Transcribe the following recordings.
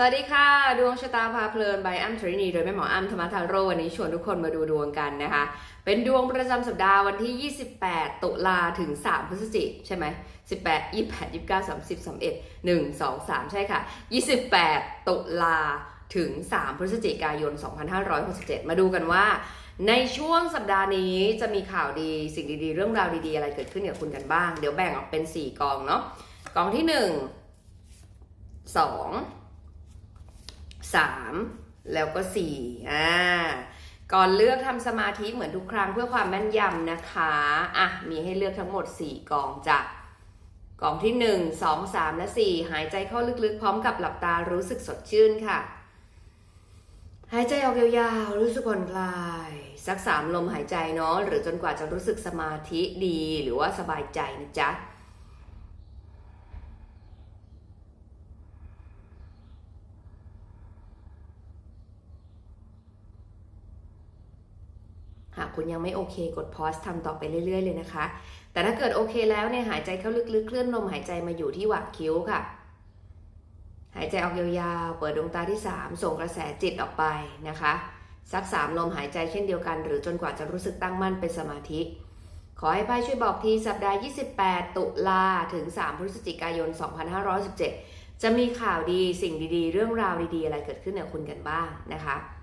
สวัสดีค่ะ ดวงชะตาพาเพลิน by อ้ำทรินีโดยแม่หมออ้ำธรรมทาโรวันนี้ชวนทุกคนมาดูดวงกันนะคะ เป็นดวงประจำสัปดาห์วันที่ 28 ตุลาถึง 3 พฤศจิกใช่ไหม18 28 29 30 31 1 2 3 ใช่ค่ะ 28 ตุลาถึง 3 พฤศจิกายน 2567 มาดูกันว่า ในช่วงสัปดาห์นี้จะมีข่าวดีสิ่งดีๆ เรื่องราวดีๆ อะไรเกิดขึ้นกับคุณกันบ้าง เดี๋ยวแบ่งออกเป็น 4 กองเนาะกองที่ 1 2 สามแล้วก็สี่อ่าก่อนเลือกทำสมาธิเหมือนทุกครั้งเพื่อความแม่นยำนะคะอะมีให้เลือกทั้งหมด 4 กองจ้ะกองที่ 1 2 3 และ 4 หายใจเข้าลึกๆ พร้อมกับหลับตารู้สึกสดชื่นค่ะ หายใจออกยาวๆ รู้สึกผ่อนคลาย สักสามลมหายใจเนาะหรือจนกว่าจะรู้สึกสมาธิดีหรือว่าสบายใจนะจ๊ะ คุณยังไม่โอเค กดพอสทำต่อไปเรื่อย ๆ เลยนะคะ แต่ถ้าเกิดโอเคแล้วเนี่ยหายใจเข้าลึกๆ เคลื่อนลมหายใจมาอยู่ที่หว่างคิ้วค่ะ หายใจออกยาวๆ เปิดดวงตาที่ 3 ส่งกระแสจิตออกไปนะคะ สัก 3 ลมหายใจเช่นเดียวกัน หรือจนกว่าจะรู้สึกตั้งมั่นเป็นสมาธิ ขอให้ไพ่ช่วยบอกทีสัปดาห์ 28 ตุลาถึง 3 พฤศจิกายน 2517 จะมีข่าวดีสิ่งดีๆ เรื่องราวดีๆ อะไรเกิดขึ้นกับคุณกันบ้างนะคะ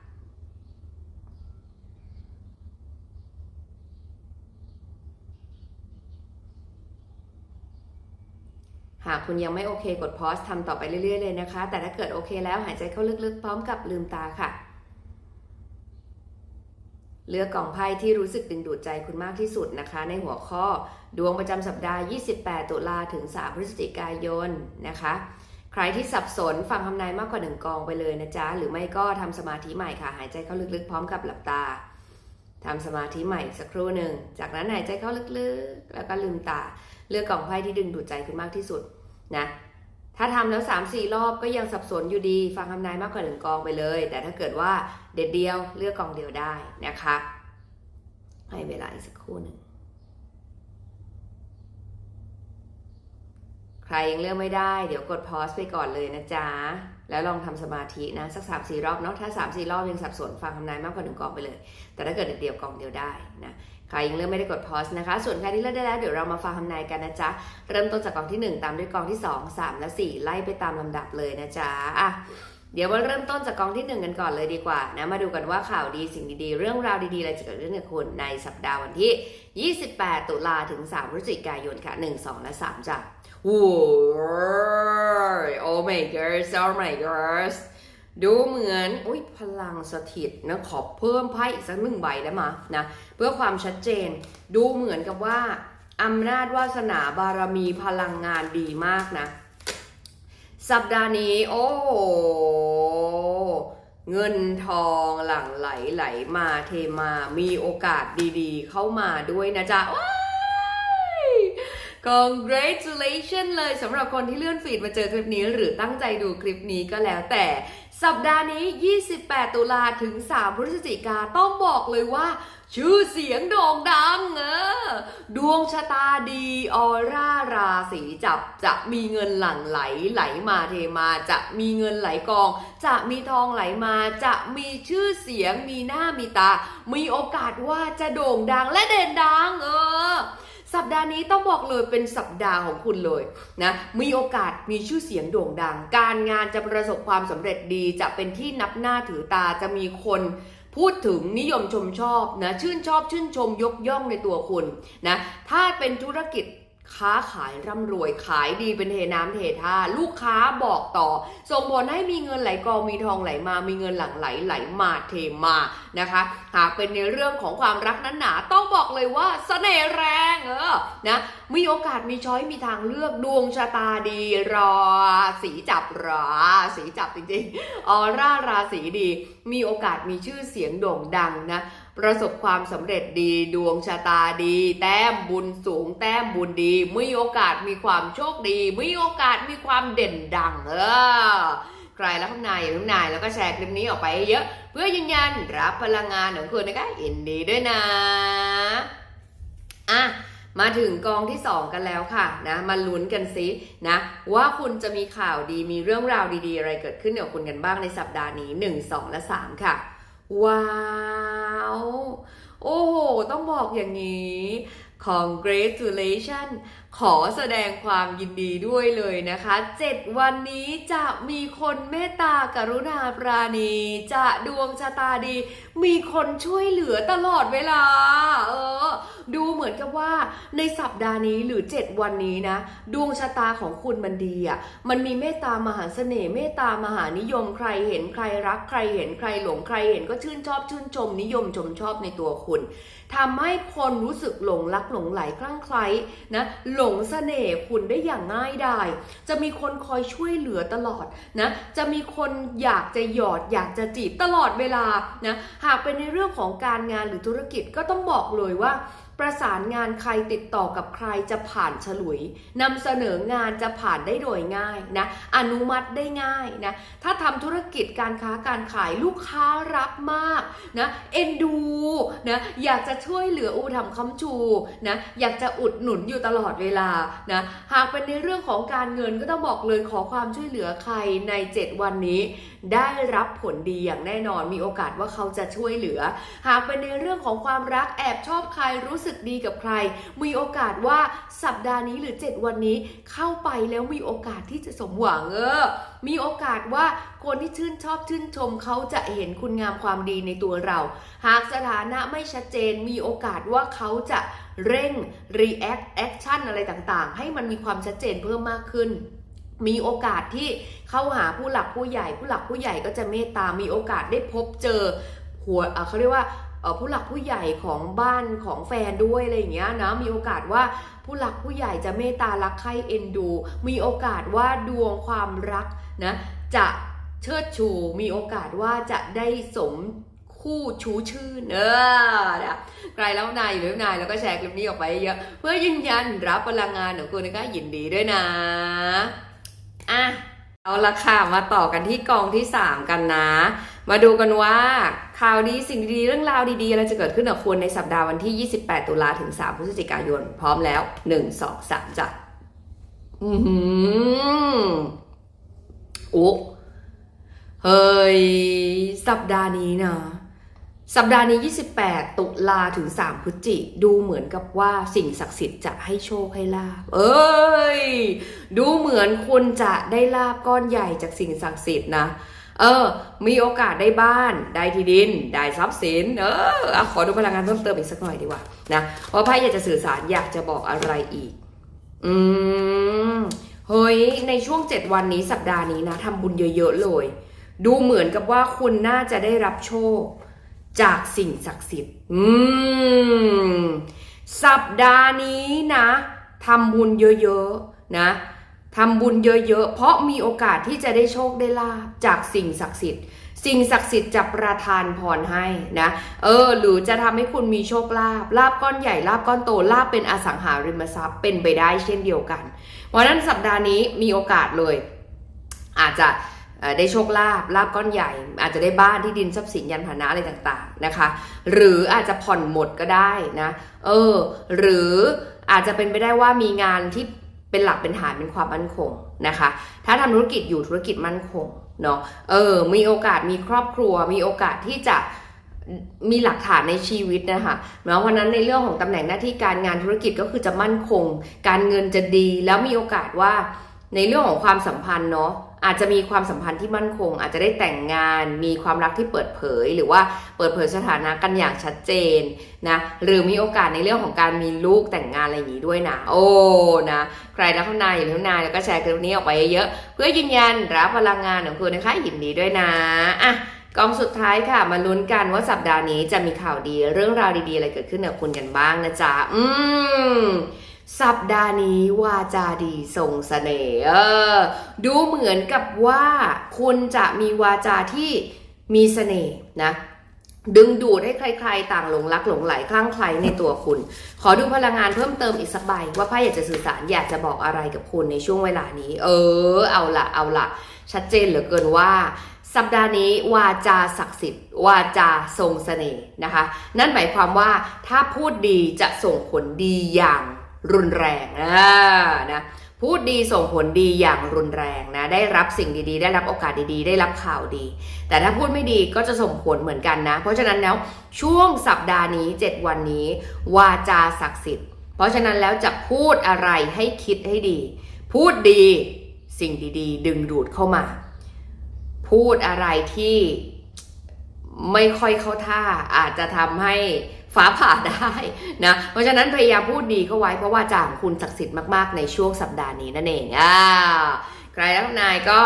หากคุณยังไม่โอเคกดพอสทำต่อไปเรื่อยๆเลยนะคะ แต่ถ้าเกิดโอเคแล้วหายใจเข้าลึกๆ พร้อมกับลืมตาค่ะ เลือกกล่องไพ่ที่รู้สึกดึงดูดใจคุณมากที่สุดนะคะ ในหัวข้อดวงประจำสัปดาห์ 28 ตุลาถึง 3 พฤศจิกายนนะคะ ใครที่สับสนฟังคำนายมากกว่าหนึ่งกองไปเลยนะจ๊ะ หรือไม่ก็ทำสมาธิใหม่ค่ะ หายใจเข้าลึกๆ พร้อมกับหลับตาทำสมาธิใหม่สักครู่หนึ่ง จากนั้นหายใจเข้าลึกๆ แล้วก็ลืมตา เลือกกล่องไพ่ที่ดึงดูดใจคุณมากที่สุด นะถ้าทำแล้ว 3 4 รอบก็ยังสับสนอยู่ดี ฟังคำนายมากกว่าหนึ่งกองไปเลย แต่ถ้าเกิดว่าเด็ดเดียวเลือกกองเดียวได้นะคะให้เวลาอีกสักครู่หนึ่งใครยังเลือกไม่ได้ เดี๋ยวกดพอสไปก่อนเลยนะจ๊ะ แล้วลองทำสมาธินะสักสามสี่รอบเนาะถ้าสามสี่รอบยังสับสนฟังคำนายมากกว่าหนึ่งกองไปเลย แต่ถ้าเกิดเดียวกองเดียวได้นะ ใครยังเลือกไม่ได้กดพอสนะคะ ส่วนใครที่เลือกได้แล้วเดี๋ยวเรามาฟังคำนายกันนะจ๊ะ เริ่มต้นจากกองที่ 1 ตามด้วยกองที่ 2 3 และ 4 ไล่ไปตามลำดับเลยนะจ๊ะอะเดี๋ยวมาเริ่มต้นจากกองที่ 1 กันก่อนเลยดีกว่านะมาดูกันว่าข่าวดีสิ่งดีๆ เรื่องราวดีๆอะไรจะเกิดขึ้นกับคุณในสัปดาห์วันที่ 28 ตุลาถึง 3 พฤศจิกายนค่ะ 1 2 และ 3จ้ะโอ้ย oh my gosh oh my gosh ดูเหมือนอุ้ยพลังสถิตนะขอเพิ่มไพ่อีกสักหนึ่งใบได้มยนะเพื่อความชัดเจน ดูเหมือนกับว่าอำนาจวาสนาบารมีพลังงานดีมากนะ สัปดาห์นี้ โอ้โเงินทองหลั่งไหลไหลมาเทมามีโอกาสดีๆ เข้ามาด้วยนะจ๊ะว้ย congratulation เลยสำหรับคนที่เลื่อนฟีดมาเจอคลิปนี้ หรือตั้งใจดูคลิปนี้ก็แล้วแต่ สัปดาห์นี้ 28 ตุลาถึง 3 พฤศจิกาต้องบอกเลยว่า ชื่อเสียงโด่งดังเออดวงชะตาดีออร่าราศีจับจะมีเงินหลั่งไหลไหลมาเทมาจะมีเงินไหลกอง จะมีทองไหลมาจะมีชื่อเสียงมีหน้ามีตา มีโอกาสว่าจะโด่งดังและเด่นดังเออ สัปดาห์นี้ต้องบอกเลยเป็นสัปดาห์ของคุณเลยนะ มีโอกาสมีชื่อเสียงโด่งดัง การงานจะประสบความสำเร็จดี จะเป็นที่นับหน้าถือตา จะมีคนพูดถึงนิยมชมชอบนะ ชื่นชอบชื่นชมยกย่องในตัวคุณนะ ถ้าเป็นธุรกิจ ค้าขายร่ำรวยขายดีเป็นเทน้ำเทท่าลูกค้าบอกต่อ ส่งผลให้มีเงินไหลกองมีทองไหลมา มีเงินหลั่งไหลไหลมาเทมานะคะ หากเป็นในเรื่องของความรักนั้นหนาต้องบอกเลยว่าเสน่ห์แรงเออนะมีโอกาสมีช้อยมีทางเลือกดวงชะตาดีรอสีจับราสีจับจริงๆออร่าราศีดี มีโอกาสมีชื่อเสียงโด่งดังนะ ประสบความสำเร็จดีดวงชะตาดี แต้มบุญสูง แต้มบุญดีมีโอกาสมีความโชคดีมีโอกาสมีความเด่นดัง เออใครแล้วข้างในอย่าลืมนายแล้วก็แชร์คลิปนี้ออกไปเยอะ เพื่อยืนยันรับพลังงานของคุณนะคะยินดีด้วยนะอะมาถึงกองที่ 2 กันแล้วค่ะนะมาลุ้นกันซินะว่าคุณจะมีข่าวดีมีเรื่องราวดีๆ อะไรเกิดขึ้นกับคุณกันบ้างในสัปดาห์นี้ 1 2 และ 3 ค่ะ ว้าว โอ้โห ต้องบอกอย่างนี้ congratulation ขอแสดงความยินดีด้วยเลยนะคะ 7 วันนี้จะมีคนเมตตากรุณาปราณี จะดวงชะตาดี มีคนช่วยเหลือตลอดเวลา เออ ดูเหมือนกับว่าในสัปดาห์นี้หรือ 7 วันนี้นะ ดวงชะตาของคุณมันดีอะ่ะ มันมีเมตตามหาเสน่ห์เมตตามหานิยมใครเห็นใครรักใครเห็นใครหลงใครเห็นก็ชื่นชอบชื่นชมนิยมชมชอบในตัวคุณทำให้คนรู้สึกหลงรักหลงไหลคลั่งไคล้นะหลงสเสน่ห์คุณได้อย่างง่ายดาย จะมีคนคอยช่วยเหลือตลอดนะ จะมีคนอยากจะหยอด อยากจะจีบตลอดเวลานะ หากเป็นในเรื่องของการงานหรือธุรกิจก็ต้องบอกเลยว่า ประสานงานใครติดต่อกับใครจะผ่านฉลุยนำเสนองานจะผ่านได้โดยง่ายนะอนุมัติได้ง่ายนะถ้าทำธุรกิจการค้าการขายลูกค้ารักมากนะเอ็นดูนะอยากจะช่วยเหลืออุปถัมภ์คำชูนะอยากจะอุดหนุนอยู่ตลอดเวลานะหากเป็นในเรื่องของการเงินก็ต้องบอกเลยขอความช่วยเหลือใครใน 7 วันนี้ ได้รับผลดีอย่างแน่นอนมีโอกาสว่าเขาจะช่วยเหลือ หากเป็นในเรื่องของความรักแอบชอบใครรู้สึกดีกับใคร มีโอกาสว่าสัปดาห์นี้หรือ 7 วันนี้เข้าไปแล้วมีโอกาสที่จะสมหวังเออมีโอกาสว่าคนที่ชื่นชอบชื่นชมเขาจะเห็นคุณงามความดีในตัวเรา หากสถานะไม่ชัดเจนมีโอกาสว่าเขาจะเร่ง react action อะไรต่างๆ ให้มันมีความชัดเจนเพิ่มมากขึ้น มีโอกาสที่เข้าหาผู้หลักผู้ใหญ่ ผู้หลักผู้ใหญ่ก็จะเมตตา มีโอกาสได้พบเจอหัวเขาเรียกว่าผู้หลักผู้ใหญ่ของบ้านของแฟนด้วยอะไรอย่างเงี้ยนะมีโอกาสว่าผู้หลักผู้ใหญ่จะเมตตารักใคร่เอ็นดู มีโอกาสว่าดวงความรักนะจะเชิดชู มีโอกาสว่าจะได้สมคู่ชูชื่นเออนะใครแล้วนายอยู่แล้วนายแล้วก็แชร์คลิปนี้ออกไปเยอะเพื่อยืนยันรับพลังงานของคุณนะคะยินดีด้วยนะ อะเอาละค่ะมาต่อกันที่กองที่ 3 กันนะ มาดูกันว่าข่าวดีสิ่งดีๆเรื่องราวดีๆอะไรจะเกิดขึ้นกับคุณในสัปดาห์วันที่ 28 ตุลาถึง 3 พฤศจิกายน พร้อมแล้ว 1 2 3จ้ะอือหือโอ้เฮ้ย สัปดาห์นี้นะ สัปดาห์นี้ 28 ตุลาถึง 3 พฤศจิดูเหมือนกับว่าสิ่งศักดิ์สิทธิ์จะให้โชคให้ลาบ เอ้ย ดูเหมือนคุณจะได้ลาบก้อนใหญ่จากสิ่งศักดิ์สิทธิ์นะ เออ มีโอกาสได้บ้าน ได้ที่ดิน ได้ทรัพย์สิน เออ ขอดูพลังงานเพิ่มเติมอีกสักหน่อยดีกว่านะเพราะไพ่อยากจะสื่อสารอยากจะบอกอะไรอีก อืม เฮ้ย ในช่วง 7 วันนี้สัปดาห์นี้นะทำบุญเยอะๆเลย ดูเหมือนกับว่าคุณน่าจะได้รับโชค จากสิ่งศักดิ์สิทธิ์ อืม สัปดาห์นี้นะทำบุญเยอะๆนะทำบุญเยอะๆ เพราะมีโอกาสที่จะได้โชคได้ลาบจากสิ่งศักดิ์สิทธิ์ สิ่งศักดิ์สิทธิ์จะประทานพรให้นะ เออ หรือจะทำให้คุณมีโชคลาภลาบก้อนใหญ่ ลาบก้อนโต ลาบเป็นอสังหาริมทรัพย์เป็นไปได้เช่นเดียวกัน เพราะนั้นสัปดาห์นี้มีโอกาสเลย อาจจะ ได้โชคลาภลาบก้อนใหญ่ อาจจะได้บ้านที่ดินทรัพย์สินยันพานะอะไรต่างๆนะคะ หรืออาจจะผ่อนหมดก็ได้นะเออหรืออาจจะเป็นไปได้ว่ามีงานที่เป็นหลักเป็นฐานเป็นความมั่นคงนะคะ ถ้าทำธุรกิจอยู่ธุรกิจมั่นคงเนาะเออมีโอกาสมีครอบครัว มีโอกาสที่จะมีหลักฐานในชีวิตนะคะเนาะเพราะฉะนั้นในเรื่องของตำแหน่งหน้าที่การงานธุรกิจก็คือจะมั่นคง การเงินจะดีแล้วมีโอกาสว่าในเรื่องของความสัมพันธ์เนาะ อาจจะมีความสัมพันธ์ที่มั่นคง อาจจะได้แต่งงาน มีความรักที่เปิดเผย หรือว่าเปิดเผยสถานะกันอย่างชัดเจนนะหรือมีโอกาสในเรื่องของการมีลูกแต่งงานอะไรอย่างนี้ด้วยนะโอ้นะใครรักข้างในอยู่ข้างในแล้วก็แชร์คลิปนี้ออกไปเยอะๆเพื่อยืนยันรับพลังงานของคุณนะคะยินดีด้วยนะอะกองสุดท้ายค่ะ มาลุ้นกันว่าสัปดาห์นี้จะมีข่าวดีเรื่องราวดีๆ อะไรเกิดขึ้นกับคุณกันบ้างนะจ๊ะ อืม สัปดาห์นี้วาจาดีส่งเสน่ห์ดูเหมือนกับว่าคุณจะมีวาจาที่มีเสน่ห์นะ ดึงดูดให้ใครๆ ต่างหลงรักหลงไหลคลั่งไคล้ในตัวคุณ ขอดูพลังงานเพิ่มเติมอีกสักใบ ว่าไพ่อยากจะสื่อสารอยากจะบอกอะไรกับคุณในช่วงเวลานี้ เออ เอาละเอาละชัดเจนเหลือเกินว่าสัปดาห์นี้วาจาศักดิ์สิทธิ์ วาจาทรงเสน่ห์นะคะ นั่นหมายความว่าถ้าพูดดีจะส่งผลดีอย่าง รุนแรงอ่านะพูดดีส่งผลดีอย่างรุนแรงนะ ได้รับสิ่งดีๆ ได้รับโอกาสดีๆ ได้รับข่าวดี แต่ถ้าพูดไม่ดีก็จะส่งผลเหมือนกันนะ เพราะฉะนั้นแล้วช่วงสัปดาห์นี้ 7 วันนี้ วาจาศักดิ์สิทธิ์ เพราะฉะนั้นแล้วจะพูดอะไรให้คิดให้ดี พูดดีสิ่งดีๆ ดึงดูดเข้ามา พูดอะไรที่ไม่ค่อยเข้าท่าอาจจะทำให้ ฟ้าผ่าได้นะ เพราะฉะนั้นพยายามพูดดีเข้าไว้เพราะว่าจาของคุณศักดิ์สิทธิ์มากๆในช่วงสัปดาห์นี้นั่นเองอ่าใครรักนายก็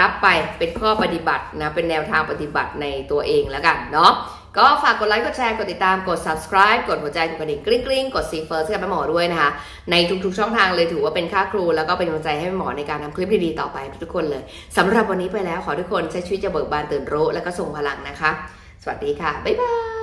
รับไปเป็นข้อปฏิบัตินะ เป็นแนวทางปฏิบัติในตัวเองแล้วกันเนาะก็ฝากกดไลค์ กดแชร์ กดติดตาม กด subscribe กดหัวใจ กดกระดิ่งกริ๊งกริ๊งกดซีเฟิร์สให้กับแม่หมอด้วยนะคะ ในทุกๆช่องทางเลยถือว่าเป็นค่าครู แล้วก็เป็นกำลังใจให้แม่หมอในการทำคลิปดีๆต่อไปทุกคนเลยสำหรับวันนี้ไปแล้วขอทุกคนใช้ชีวิตจะเบิกบานตื่นรู้ แล้วก็ส่งพลังนะคะ สวัสดีค่ะ บ๊ายบาย